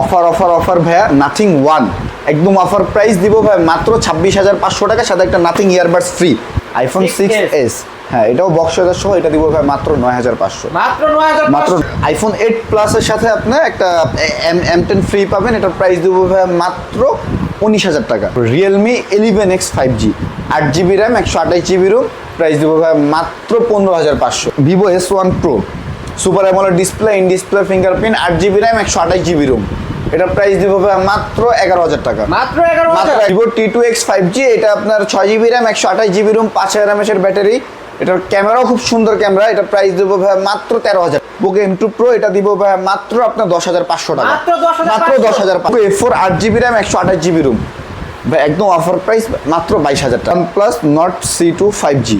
Offer offer offer ভাইয়া nothing one একদম offer price দিব ভাই মাত্র ছাব্বিশ হাজার পাঁচশো টাকা সাথে একটা Nothing earbuds free iPhone 6S six S হ্যাঁ এটাও বক্স সহ এটা দিব ভাই মাত্র নয় হাজার পাঁচশো। মাত্র হাজার আইফোন এইট প্লাসের সাথে আপনি একটা এম এম টেন ফ্রি পাবেন এটার প্রাইস দেবো ভাই মাত্র উনিশ হাজার টাকা। Realme eleven X five G আট জিবি র্যাম একশো আঠাশ জিবি রুম প্রাইস দিব ভাই মাত্র পনেরো হাজার পাঁচশো। Vivo S one Pro super AMOLED display in display fingerprint আট জিবি র্যাম একশো আঠাশ জিবি রুম এটার প্রাইস দেবো মাত্র এগারো হাজার টাকা। মাত্র এগারো হাজার? Vivo T two X five G এটা আপনার ছয় জিবি র্যাম একশো আঠাশ জিবি রুম পাঁচ হাজার এমএচের ব্যাটারি এটার ক্যামেরাও খুব সুন্দর ক্যামেরা এটা প্রাইস দেবো ভাই মাত্র তেরো হাজার। বুকে এম টু প্রো এটা দিব ভাই মাত্র আপনার দশ হাজার পাঁচশো টাকা। মাত্র দশ হাজার এ ফোর আট জিবি র্যাম একশো আঠাশ জিবি রুম ভাই একদম অফার প্রাইস মাত্র বাইশ হাজার টাকা। Plus Nord C two five G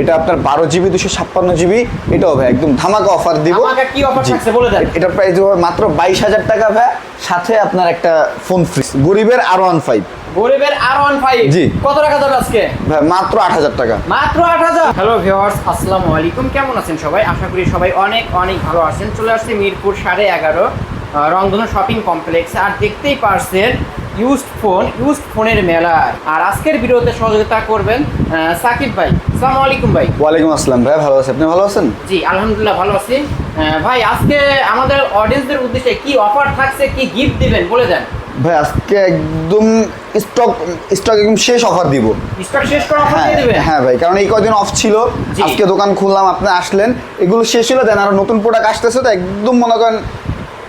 এটা আপনার বারো জিবি দুশো ছাপ্পান্ন জিবি এটাও ভাই একদম ধামাকা অফার দিব। কি জি। থাকছে বলে দেন। এটার প্রাইস দেবো মাত্র বাইশ হাজার টাকা ভাই সাথে আপনার একটা ফোন ফ্রি গরিবের আর ওয়ান ফাইভ গরিবের আর ওয়ান ফাইভ জি। কত টাকা যাবে আজকে? ভাই মাত্র আট হাজার টাকা। মাত্র আট হাজার। হ্যালো ভিওয়ার্স আসসালামু আলাইকুম। কেমন আছেন সবাই? আশা করি সবাই অনেক অনেক ভালো আছেন। চলে আসছে মিরপুর সাড়ে এগারো রংধনু শপিং কমপ্লেক্স আর দেখতেই পারছেন ইউজড ফোন ইউজড ফোনের মেলা। আর আজকের ভিডিওতে সহযোগিতা করবেন সাকিব ভাই। আসসালামু আলাইকুম ভাই। ওয়ালাইকুম আসসালাম ভাই ভালো আছেন আপনি ভালো আছেন? জি আলহামদুলিল্লাহ ভালো আছি। ভাই আজকে আমাদের অডিয়েন্সদের উদ্দেশ্যে কি অফার থাকছে কি গিফট দিবেন বলে দেন। ভাই আজকে একদম স্টক স্টক একদম শেষ অফার দিব। স্টক শেষ করা অফার হ্যাঁ দিয়ে দিবেন? হ্যাঁ ভাই কারণ এই কয়দিন অফ ছিল। আজকে দোকান খুললাম আপনি আসলেন। এগুলো শেষ হলে দেন আর নতুন প্রোডাক্ট আসতেছে তো একদম মনে করেন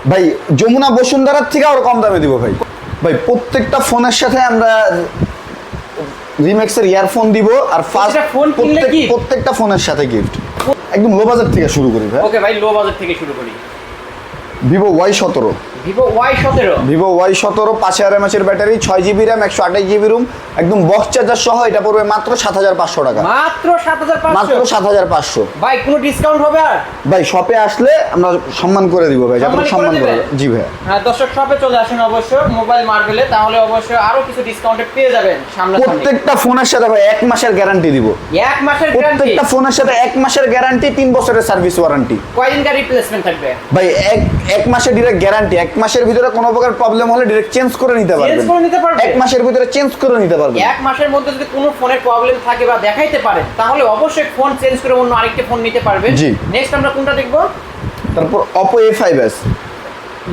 ভাই যমুনা বসুন্ধরার থেকে আরও কম দামে দিব ভাই। ভাই প্রত্যেকটা ফোনের সাথে আমরা রিমেক্সের ইয়ারফোন দিব আর ফার্স্ট gift? প্রত্যেকটা ফোনের সাথে গিফট একদম লো বাজার থেকে শুরু করি ভাই। ওকে ভাই লো বাজার থেকে শুরু করি। ভিভো ওয়াই সতেরো। ভিভো ওয়াই সতেরো। ভিভো ওয়াই সতেরো পাঁচ হাজার এমএচের ব্যাটারি ছয় জিবি র্যাম একশো আঠাশ জিবি রুম একদম বক্স চার্জার সহ এটা পড়বে মাত্র সাত হাজার পাঁচশো টাকা। মাত্র সাত হাজার মাত্র সাত হাজার পাঁচশো। ভাই কোনো ডিসকাউন্ট হবে আর? ভাই শপে আসলে আমরা সম্মান করে দিব ভাই করে সম্মান করে জি ভাই। হ্যাঁ দর্শক শপে চলে আসেন অবশ্য মোবাইল মার্বেলে তাহলে অবশ্যই আরও কিছু ডিসকাউন্টে পেয়ে যাবেন সামনে প্রত্যেকটা ফোনের সাথে ভাই এক মাসের গ্যারান্টি দিব। এক মাসের গ্যারান্টি প্রত্যেকটা ফোনের সাথে এক মাসের গ্যারান্টি তিন বছরের সার্ভিস ওয়ারেন্টি কয়দিনকার রিপ্লেসমেন্ট থাকবে? ভাই এক এক মাসের ডিরেক্ট গ্যারান্টি এক মাসের ভিতরে কোনো প্রকার প্রবলেম হলে ডিরেক্ট চেঞ্জ করে নিতে পারবেন। করে নিতে পারবে? এক মাসের ভিতরে চেঞ্জ করে নিতে পারবেন। এক মাসের মধ্যে যদি কোনো ফোনের প্রবলেম থাকে বা দেখাইতে পারে তাহলে অবশ্যই ফোন চেঞ্জ করে অন্য আরেকটি ফোন নিতে পারবেন। জি। নেক্সট আমরা কোনটা দেখব? তারপর Oppo A five S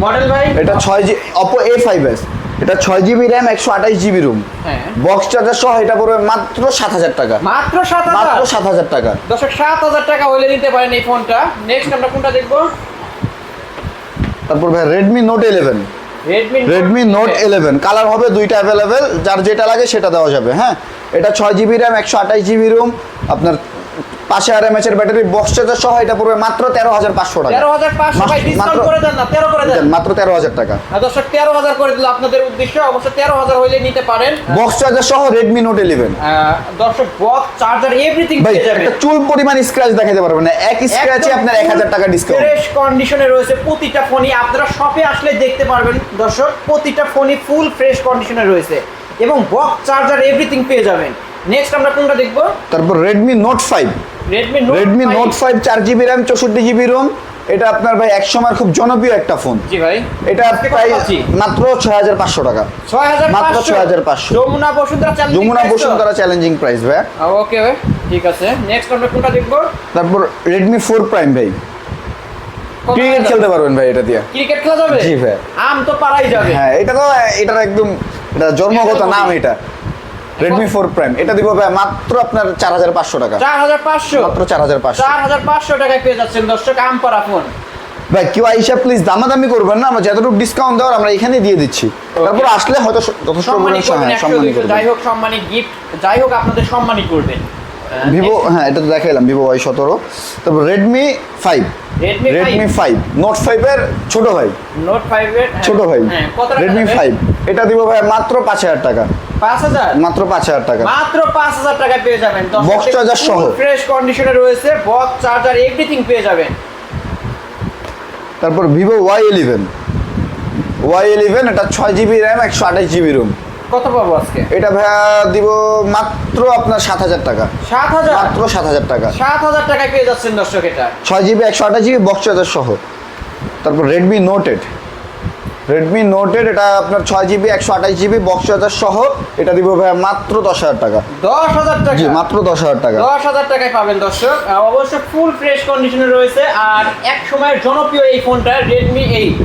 model ভাই? এটা ছয় G Oppo A five S এটা ছয় জিবি র্যাম একশো আঠাশ জিবি রুম হ্যাঁ। বক্স চার্জার সহ এটা পড়বে মাত্র সাত হাজার টাকা। মাত্র সাত মাত্র সাত হাজার টাকা। দর্শক সাত হাজার টাকা হলে নিতে পারেন এই ফোনটা নেক্সট আমরা কোনটা দেখব? তারপর ভাই Redmi Note eleven Redmi Note eleven colour হবে দুইটা অ্যাভেলেবেল যার যেটা লাগে সেটা দেওয়া যাবে হ্যাঁ? এটা ছয় জিবি র্যাম একশো আঠাশ জিবি রুম আপনার পাশে আর এম এর ব্যাটারি বক্স চার্জার সহ এটা পড়বে মাত্র তেরো হাজার পাঁচশো টাকা। তেরো হাজার পাঁচশো। ডিসকাউন্ট করে দেন না তেরো করে দেন। মাত্র তেরো হাজার টাকা। আর দর্শক তেরো হাজার করে দিল আপনাদের উদ্দেশ্যে। অবশ্য তেরো হাজার হইলে নিতে পারেন। বক্স চার্জার সহ রেডমি নোট ইলেভেন দর্শক বক্স চার্জার এভরিথিং ভাই একটা চুল পরিমাণ স্ক্র্যাচ দেখাতে পারবেন না। এক স্ক্র্যাচে আপনার এক হাজার টাকা ডিসকাউন্ট ফ্রেশ কন্ডিশনে রয়েছে প্রতিটা ফোনই আপনারা শপে আসলে দেখতে পারবেন দর্শক প্রতিটা ফোনই ফুল ফ্রেশ কন্ডিশনে রয়েছে। এবং বক্স চার্জার এভরিথিং পেয়ে যাবেন। নেক্সট আমরা কোনটা দেখব? তারপর Redmi Note five Redmi Note five চার জিবি র্যাম চৌষট্টি জিবি রোম এটা আপনার ভাই এক সময় খুব জনপ্রিয় একটা ফোন জি ভাই। এটা প্রায় মাত্র ছয় হাজার পাঁচশো টাকা। ছয় হাজার মাত্র 6,500 Jamuna Bashundhara challenging Jamuna Bashundhara challenging price ভাই। ওকে ভাই। ঠিক আছে। নেক্সট আমরা কোনটা দেখব? তারপর রেডমি ফোর প্রাইম ভাই। ক্রিকেট খেলতে পারবেন ভাই এটা দিয়ে। ক্রিকেট খেলা যাবে? জি ভাই। আম তো পারাই যাবে। হ্যাঁ এটা তো এটার একদম এটা জন্মগত নাম এটা। রেডমি ফোর প্রাইম এটা দিব ভাই মাত্র আপনার চার হাজার পাঁচশো টাকা। চার হাজার পাঁচশো? মাত্র চার হাজার পাঁচশো। চার হাজার পাঁচশো টাকায় পেয়ে যাচ্ছেন দর্শক আম পারা ফোন ভাই কেউ আইসা প্লিজ দামাদামি করবেন না আমরা যতটুকু ডিসকাউন্ট দেওয়ার আমরা এখানে দিয়ে দিচ্ছি। তারপর আসলে হয়তো যথেষ্ট পরিমাণে হ্যাঁ, সম্মানই করবেন। যাই হোক সম্মানী গিফট যাই হোক আপনাদের সম্মানই করবেন। ভিভো হ্যাঁ এটা তো দেখাইলাম ভিভো ওয়াই সতেরো। তারপর Redmi five Redmi five Note ফাইভের ছোট ভাই। নোট ফাইভ এর হ্যাঁ, ছোট ভাই। হ্যাঁ কত টাকা রেডমি যাবে? ফাইভ এটা দিব ভাই মাত্র পাঁচ হাজার টাকা। মাত্র পাঁচ হাজার টাকা। মাত্র পাঁচ হাজার টাকায় পেয়ে যাবেন। charger সহ। ফ্রেশ কন্ডিশনে রয়েছে বক্স চার্জার এভরিথিং পেয়ে যাবেন। তারপর Vivo Y eleven Y eleven এটা ছয় জিবি র্যাম একশো আঠাশ জিবি রুম কত পাবো আজকে? এটা ভাইয়া দিব মাত্র আপনার সাত হাজার টাকা। সাত হাজার? মাত্র সাত হাজার টাকা। সাত হাজার টাকায় পেয়ে যাচ্ছেন দর্শক এটা। ছয় জিবি একশো আঠাশ জিবি বক্স চার্জার সহ। তারপর রেডমি নোট এইট রেডমি নোটের এটা আপনার ছয় জিবি একশো আঠাশ জিবি বক্স চার্জার সহ এটা দিব ভাইয়া মাত্র দশ হাজার টাকা। দশ হাজার টাকা? জি মাত্র দশ হাজার টাকা। দশ হাজার টাকায় পাবেন দর্শক। অবশ্য ফুল ফ্রেশ কন্ডিশনে রয়েছে আর এক সময়ের জনপ্রিয় এই ফোনটা রেডমি এইট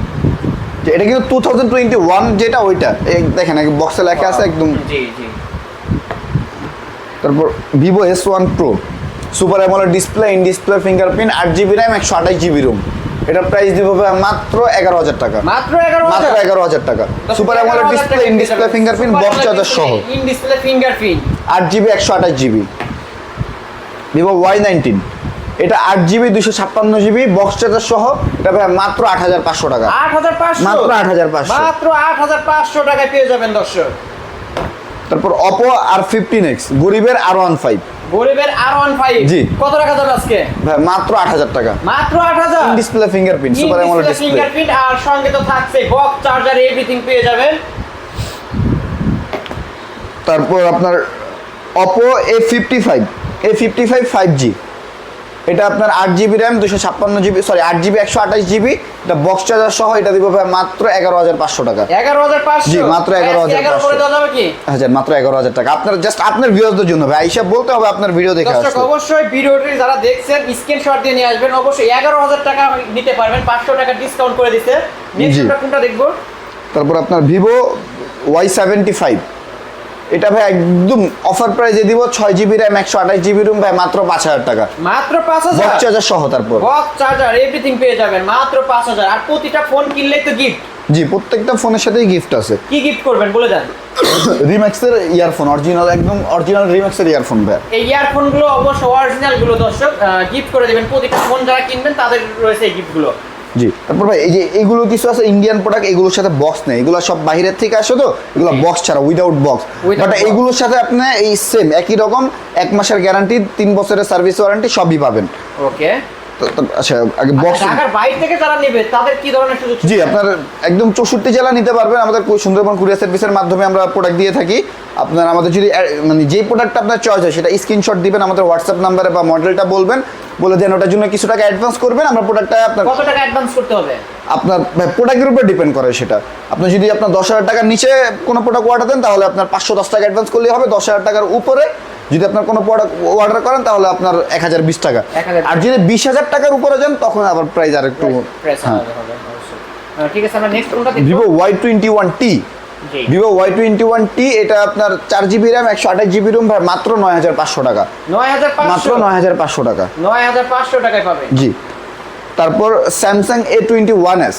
এটা কিন্তু টু থাউজেন্ড টোয়েন্টি ওয়ান যেটা ওইটা। দেখেন বক্সে লেখা আছে একদম। জি জি। তারপর Vivo S one Pro super AMOLED display in display fingerprint আট জিবি র্যাম একশো আঠাশ জিবি রুম এটার প্রাইস দিব মাত্র এগারো হাজার টাকা। মাত্র এগারো মাত্র হাজার? এগারো হাজার টাকা। Super AMOLED display in display fingerprint box charger সহ। ইন ডিসপ্লে ফিঙ্গারপ্রিন্ট আট জিবি একশো আঠাশ জিবি ভিভো ওয়াই নাইনটিন এটা আট জিবি দুশো ছাপ্পান্ন জিবি বক্স চার্জার সহ। এটা ভাই মাত্র আট হাজার পাঁচশো টাকা। আট হাজার পাঁচশো? মাত্র 8,500 মাত্র আট হাজার পাঁচশো টাকায় পেয়ে যাবেন দর্শক। তারপর অপো আর ফিফটিন এক্স গরিবের আর ওয়ান ফাইভ গরিবের আর ওয়ান ফাইভ জি। কত টাকা দাম আজকে? ভাই মাত্র আট হাজার টাকা। মাত্র আট হাজার? Display fingerprint super AMOLED display fingerprint আর সঙ্গে তো থাকছে বক্স চার্জার এভরিথিং পেয়ে যাবেন। তারপর আপনার Oppo A fifty five A fifty five five G এটা আপনার আট জিবি র্যাম দুশো ছাপ্পান্ন জিবি সরি আট জিবি একশো আঠাশ জিবি এটা বক্স চার্জার সহ এটা দিব ভাই মাত্র এগারো হাজার পাঁচশো টাকা। এগারো হাজার পাঁচশো। জি, মাত্র এগারো কি? হাজার মাত্র এগারো হাজার টাকা। আপনার জাস্ট আপনার ভিউয়ারদের জন্য ভাই হিসাব বলতে হবে আপনার ভিডিও দেখে অবশ্যই ভিডিওটি যারা দেখছেন স্ক্রিনশট দিয়ে নিয়ে আসবেন। অবশ্যই এগারো হাজার টাকা নিতে পারবেন পাঁচশো টাকা ডিসকাউন্ট করে দিতে। নেক্সট কোনটা দেখব? তারপর আপনার ভিভো ওয়াই সেভেন্টি ফাইভ। এটা ভাই একদম অফার প্রাইসে দিব ছয় জিবি র্যাম একশো আঠাশ জিবি রুম ভাই মাত্র পাঁচ হাজার টাকা। মাত্র পাঁচ বক্স হাজার চার্জার সহ তারপর। বক্স চার্জার এভরিথিং পেয়ে যাবেন মাত্র পাঁচ হাজার। আর প্রতিটা ফোন কিনলেই তো গিফট জি প্রত্যেকটা ফোনের সাথেই গিফট আছে। কি গিফট করবেন বলে দেন। রিম্যাক্সের ইয়ারফোন অরিজিনাল একদম অরিজিনাল রিম্যাক্সের ইয়ারফোন ভাই। এই ইয়ারফোনগুলো অবশ্য অরিজিনালগুলো দর্শক গিফট করে দেবেন। প্রতিটা ফোন যারা কিনবেন তাদের রয়েছে এই গিফটগুলো। জি। তারপর ভাই এই যে এগুলো কিছু আছে ইন্ডিয়ান প্রোডাক্ট এগুলোর সাথে বক্স নেই। এগুলো সব বাইরের থেকে আসে তো? এগুলো বক্স ছাড়া উইদাউট বক্স বাট এগুলোর সাথে আপনি এই সেম একই রকম এক মাসের গ্যারান্টি তিন বছরের সার্ভিস ওয়ারেন্টি সবই পাবেন। ওকে। আচ্ছা আগে বক্স বাইরে থেকে যারা নেবে তাদের কি ধরনের সুযোগ জি আপনার একদম চৌষট্টি জেলা নিতে পারবেন। আমাদের সুন্দরবন কুরিয়ার সার্ভিসের মাধ্যমে আমরা প্রোডাক্ট দিয়ে থাকি। আপনার আমাদের যদি মানে যেই প্রোডাক্টটা আপনার চয়েস হয় সেটা স্ক্রিনশট দিবেন আমাদের হোয়াটসঅ্যাপ নাম্বারে বা মডেলটা বলবেন। বলে দেন ওটার জন্য কিছু টাকা অ্যাডভান্স করবেন আমরা প্রোডাক্টটা আপনার কত টাকা অ্যাডভান্স করতে হবে? আপনার প্রোডাক্টের উপর ডিপেন্ড করে সেটা। আপনি যদি আপনার দশ হাজার টাকার নিচে কোনো প্রোডাক্ট অর্ডার দেন তাহলে আপনার পাঁচশো দশ টাকা অ্যাডভান্স করলেই হবে। দশ হাজার টাকার উপরে যদি আপনার কোনো প্রোডাক্ট অর্ডার করেন তাহলে আপনার এক হাজার বিশ টাকা। আর যদি বিশ হাজার টাকার উপরে যান তখন আবার প্রাইস আর একটু হ্যাঁ। ঠিক আছে আমরা next Vivo Y twenty one T Vivo Y twenty one T এটা আপনার চার জিবি র্যাম একশো আঠাশ জিবি রুম মাত্র নয় হাজার পাঁচশো টাকা। নয় হাজার মাত্র নয় হাজার পাঁচশো টাকা। নয় হাজার পাঁচশো টাকায় পাবে। জি। তারপর Samsung A twenty one S?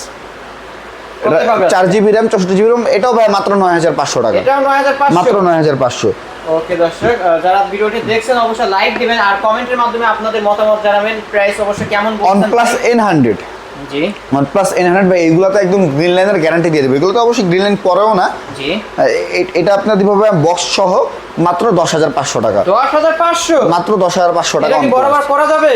চার জিবি র্যাম চৌষট্টি জিবি রুম এটাও ভাই মাত্র নয় হাজার পাঁচশো টাকা। মাত্র নয় হাজার পাঁচশো। ওকে দর্শক যারা ভিডিওটি দেখছেন অবশ্যই লাইক দিবেন আর কমেন্টের মাধ্যমে আপনাদের মতামত জানাবেন। প্রাইস অবশ্যই কেমন বলছেন প্লাস এন হান্ড্রেড জি। ভাই এগুলো তো একদম গ্রিন লাইনের গ্যারান্টি দিয়ে দেবে। এগুলো তো অবশ্যই গ্রিন লাইন পরেও না। জি। এটা আপনার দিব বক্স সহ মাত্র দশ হাজার পাঁচশো টাকা। দশ হাজার পাঁচশো? মাত্র দশ হাজার পাঁচশো টাকা বরাবর করা যাবে?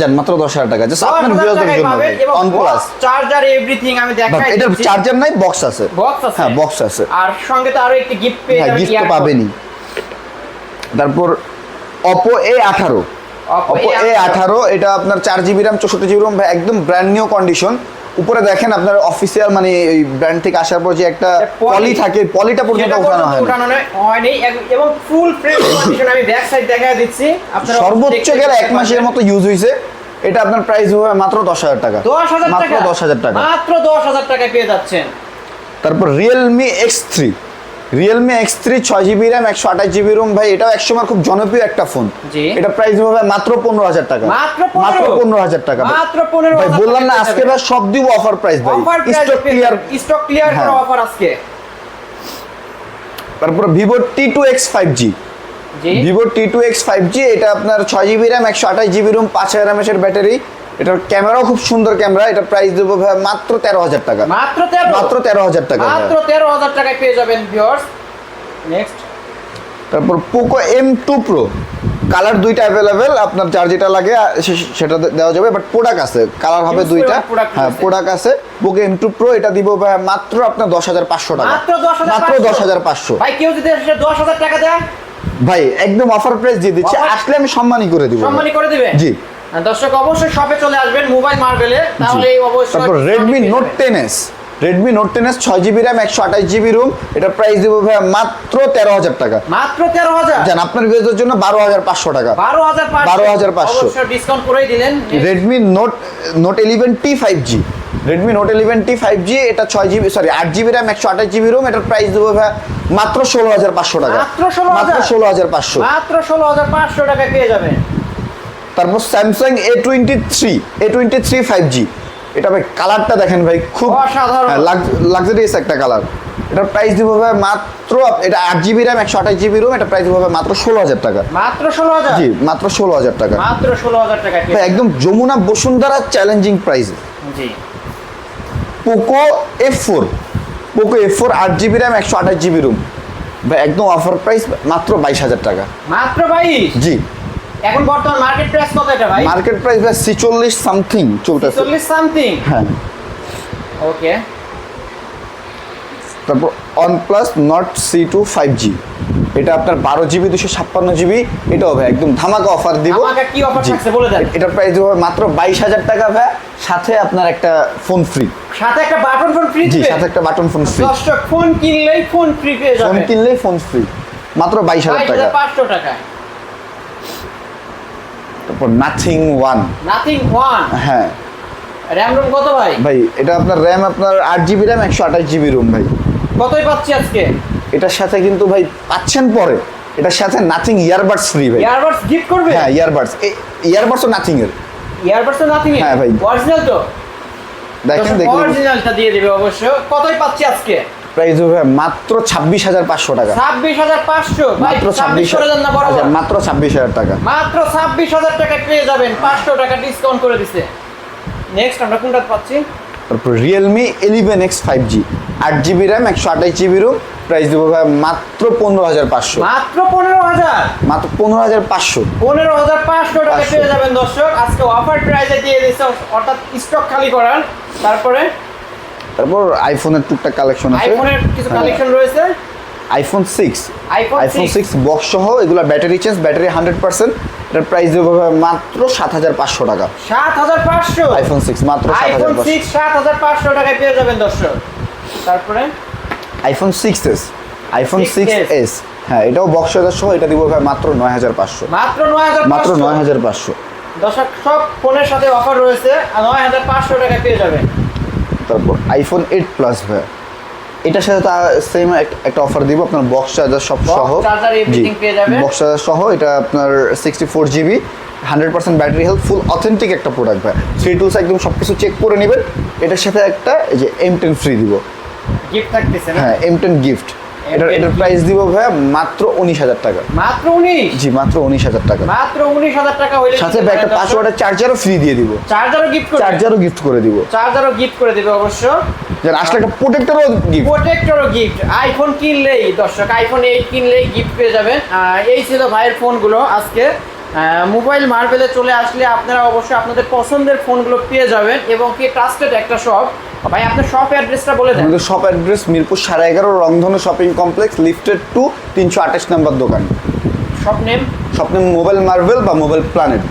যান মাত্র দশ হাজার টাকা। জাস্ট আপনার জন্য অন প্লাস চার্জার এভরিথিং আমি দেখাই দিচ্ছি। চার্জার নাই বক্স আছে। বক্স আছে। হ্যাঁ বক্স আছে। আর সঙ্গে তো আরও একটি গিফট পেয়ে হ্যাঁ যাবেন গিফট পাবেনই। তারপর অপো এ আঠারো। অপো এ আঠারো। এটা আপনার চার জিবি র্যাম চৌষট্টি জিবি র্যাম একদম ব্র্যান্ড নিউ কন্ডিশন উপরে দেখেন আপনার অফিসিয়াল মানে এই ব্র্যান্ড থেকে আসার পর যে একটা পলি থাকে পলিটা পর্যন্ত ওঠানো হয় উঠানো হয়নি এবং ফুল ফ্রেশ কন্ডিশন আমি ব্যাক সাইড দেখা দিচ্ছি। আপনারা সর্বোচ্চ গেলে এক মাসের মতো ইউজ হয়েছে। এটা আপনার প্রাইস হবে মাত্র দশ হাজার টাকা। দশ হাজার মাত্র টাকা। দশ হাজার টাকা। মাত্র দশ হাজার টাকায় পেয়ে যাচ্ছেন। তারপর Realme X three Realme X three ছয় জিবি র্যাম একশো আঠাশ জিবি রুম ভাই এটা একসময় খুব জনপ্রিয় একটা ফোন এটা প্রাইস হবে মাত্র পনেরো হাজার টাকা। মাত্র মাত্র 15 পনেরো হাজার টাকা মাত্র পনেরো ভাই বললাম না আজকে ভাই সব দিব অফার প্রাইস ভাই। Stock clear stock clear offer আজকে। তারপর Vivo T two X five G. Vivo T two X five G এটা আপনার ছয় জিবি র্যাম একশো আঠাশ জিবি রুম পাঁচ হাজার এমএসের ব্যাটারি এটার ক্যামেরাও খুব সুন্দর ক্যামেরা এটা প্রাইস দেবো ভাই মাত্র তেরো হাজার টাকা। মাত্র তেরো? মাত্র তেরো হাজার টাকা মাত্র তেরো হাজার টাকায় পেয়ে যাবেন ভিউয়ার্স নেক্সট তারপর Poco M two Pro colour দুইটা অ্যাভেলেবেল আপনার যার যেটা লাগে সেটা দেওয়া যাবে বাট প্রোডাক্ট আছে। কালার হবে দুইটা। হ্যাঁ প্রোডাক্ট আছে। পোকো এম টু প্রো এটা দিব ভাই মাত্র আপনার দশ হাজার পাঁচশো টাকা। মাত্র দশ হাজার পাঁচশো। ভাই কেউ যদি দশ হাজার টাকা দেয়? ভাই একদম অফার প্রাইস দিয়ে দিচ্ছি। আসলে আমি সম্মানই করে দিব সম্মানই করে দিবে? জি। দর্শক অবশ্যই শপে চলে আসবেন মোবাইল মার্বেলে তাহলে এই অবশ্যই তারপর Note ten S Redmi Note ten S ছয় জিবি র্যাম একশো আঠাশ জিবি রুম এটা প্রাইস দেবো ভাইয়া মাত্র তেরো হাজার টাকা। মাত্র তেরো হাজার? জান আপনার ভিডিওর জন্য বারো হাজার পাঁচশো টাকা। বারো হাজার 12,500 অবশ্য ডিসকাউন্ট করেই দিলেন। Redmi Note Note eleven T five G Redmi Note eleven T five G এটা ছয় জিবি সরি আট জিবি র্যাম একশো আঠাশ জিবি রুম এটার প্রাইস দেবো ভাইয়া মাত্র ষোলো হাজার পাঁচশো টাকা। মাত্র 16,000? মাত্র ষোলো হাজার পাঁচশো। মাত্র ষোলো হাজার পাঁচশো টাকায় পেয়ে যাবেন। তারপর Samsung A twenty three A twenty three five G এটা ভাই কালারটা দেখেন ভাই খুব অসাধারণ। লাক্সারিয়াস একটা কালার এটার প্রাইস দিব ভাই মাত্র এটা আট জিবি র্যাম একশো আঠাশ জিবি রুম এটা প্রাইস দিব ভাই মাত্র ষোলো হাজার টাকা। মাত্র ষোলো হাজার? জি মাত্র ষোলো হাজার টাকা। মাত্র ষোলো হাজার ভাই একদম যমুনা বসুন্ধরা চ্যালেঞ্জিং প্রাইস জি। Poco F four Poco F four আট জিবি র্যাম একশো আঠাশ জিবি রুম ভাই একদম অফার প্রাইস মাত্র বাইশ হাজার টাকা। মাত্র বাইশ? জি। এখন বর্তমান মার্কেট প্রাইস কত এটা ভাই? মার্কেট প্রাইস ভাই ছিচল্লিশ সামথিং চলতেছে। চল্লিশ সামথিং হ্যাঁ। ওকে তারপর OnePlus Nord C two five G এটা আপনার বারো জিবি দুশো ছাপ্পান্ন জিবি এটাও ভাই একদম ধামাকা অফার দিব। কি জি। থাকছে বলে দেন। এটার প্রাইস দিব মাত্র বাইশ হাজার টাকা ভাই। সাথে আপনার একটা ফোন ফ্রি সাথে একটা বাটন ফোন ফ্রি জি সাথে একটা বাটন ফোন ফ্রি ফোন কিনলেই ফোন ফ্রি পেয়ে ফোন কিনলেই ফোন ফ্রি মাত্র বাইশ হাজার টাকা। পাঁচশো টাকা। তারপর নাথিং ওয়ান নাথিং ওয়ান হ্যাঁ। র্যাম রোম কত ভাই? ভাই এটা আপনার র্যাম আপনার আট জিবি র্যাম একশো আঠাশ জিবি রুম ভাই। কতই পাচ্ছি আজকে? এটার সাথে কিন্তু ভাই পাচ্ছেন পরে। এটার সাথে নাথিং ইয়ারবাডস ফ্রি ভাই। ইয়ারবাডস গিফট করবে? হ্যাঁ ইয়ারবাডস ইয়ারবাডসও নাথিং এর। ইয়ারবাডস তো নাথিং হ্যাঁ ভাই। অরিজিনাল তো? দেখেন দেখুন অরিজিনালটা দিয়ে দিবে অবশ্য। কতই পাচ্ছি আজকে? প্রাইস হবে মাত্র ছাব্বিশ হাজার পাঁচশো টাকা। ছাব্বিশ হাজার পাঁচশো? মাত্র ছাব্বিশ বড় আচ্ছা, মাত্র ছাব্বিশ হাজার টাকা। মাত্র ছাব্বিশ হাজার টাকা পেয়ে যাবেন পাঁচশো টাকা ডিসকাউন্ট করে দিছে। নেক্সট আমরা কোনটা পাচ্ছি? তারপর Realme eleven X five G আট জিবি র্যাম একশো আঠাশ জিবি রুম প্রাইস দেবো ভাই মাত্র পনেরো হাজার পাঁচশো। মাত্র পনেরো হাজার? মাত্র পনেরো হাজার পাঁচশো। পনেরো হাজার পাঁচশো টাকা পেয়ে যাবেন দর্শক। আজকে অফার প্রাইসে দিয়ে দিচ্ছে অর্থাৎ স্টক খালি করার। তারপরে তারপর আইফোনের টুকটাক কালেকশন আছে। আইফোনের কিছু কালেকশন রয়েছে? IPhone six iPhone six box সহ এগুলো battery change battery hundred percent এটার প্রাইস মাত্র সাত হাজার পাঁচশো টাকা। সাত হাজার পাঁচশো? আইফোন সিক্স মাত্র সাত আইফোন হাজার পাঁচশো। সাত হাজার পাঁচশো টাকায় পেয়ে যাবেন দর্শক। তারপরে? IPhone six S iPhone 6s six S হ্যাঁ এটাও বক্স সহ এটা দিব ভাই মাত্র নয় হাজার পাঁচশো। মাত্র নয় হাজার মাত্র নয় হাজার পাঁচশো। দর্শক সব ফোনের সাথে অফার রয়েছে নয় হাজার পাঁচশো টাকায় পেয়ে যাবেন। তারপর আইফোন এইট প্লাস ভাই এটার সাথে তা সেম একটা অফার দিব আপনার বক্স চার্জার সব সহ। যাবেন। বক্স চার্জার সহ এটা আপনার sixty four GB hundred percent battery health full authentic একটা প্রোডাক্ট ভাই থ্রি টুলস একদম সব কিছু চেক করে নেবেন। এটার সাথে একটা এই যে এম টেন ফ্রি দিব। গিফট থাকতেছে হ্যাঁ এম টেন গিফট এটার M10 এটার প্রাইস দিব ভাই মাত্র উনিশ হাজার টাকা। মাত্র উনিশ? জি মাত্র উনিশ হাজার টাকা। মাত্র উনিশ হাজার টাকা হইলে সাথে একটা পাঁচশো ওয়াটের চার্জারও ফ্রি দিয়ে দিব। চার্জারও গিফট চার্জারও গিফট করে দিব। চার্জারও গিফট করে দিবে অবশ্য। যেন আসলে একটা প্রোটেক্টরও গিফট প্রোটেক্টরও গিফট আইফোন কিনলেই দর্শক আইফোন এইট কিনলেই গিফট পেয়ে যাবেন। এই ছিল ভাইয়ের ফোনগুলো আজকে। মোবাইল মার্বেলে চলে আসলে আপনারা অবশ্যই আপনাদের পছন্দের ফোনগুলো পেয়ে যাবেন এবং কি ট্রাস্টেড একটা শপ ভাই আপনার শপ অ্যাড্রেসটা বলে দেন। আমাদের শপ অ্যাড্রেস মিরপুর সাড়ে এগারো রংধনু শপিং কমপ্লেক্স লিফটেড টু তিনশো আঠাশ নম্বর দোকান। শপ নেম স্বপ্নে মোবাইল মার্বেল বা মোবাইল প্ল্যানেট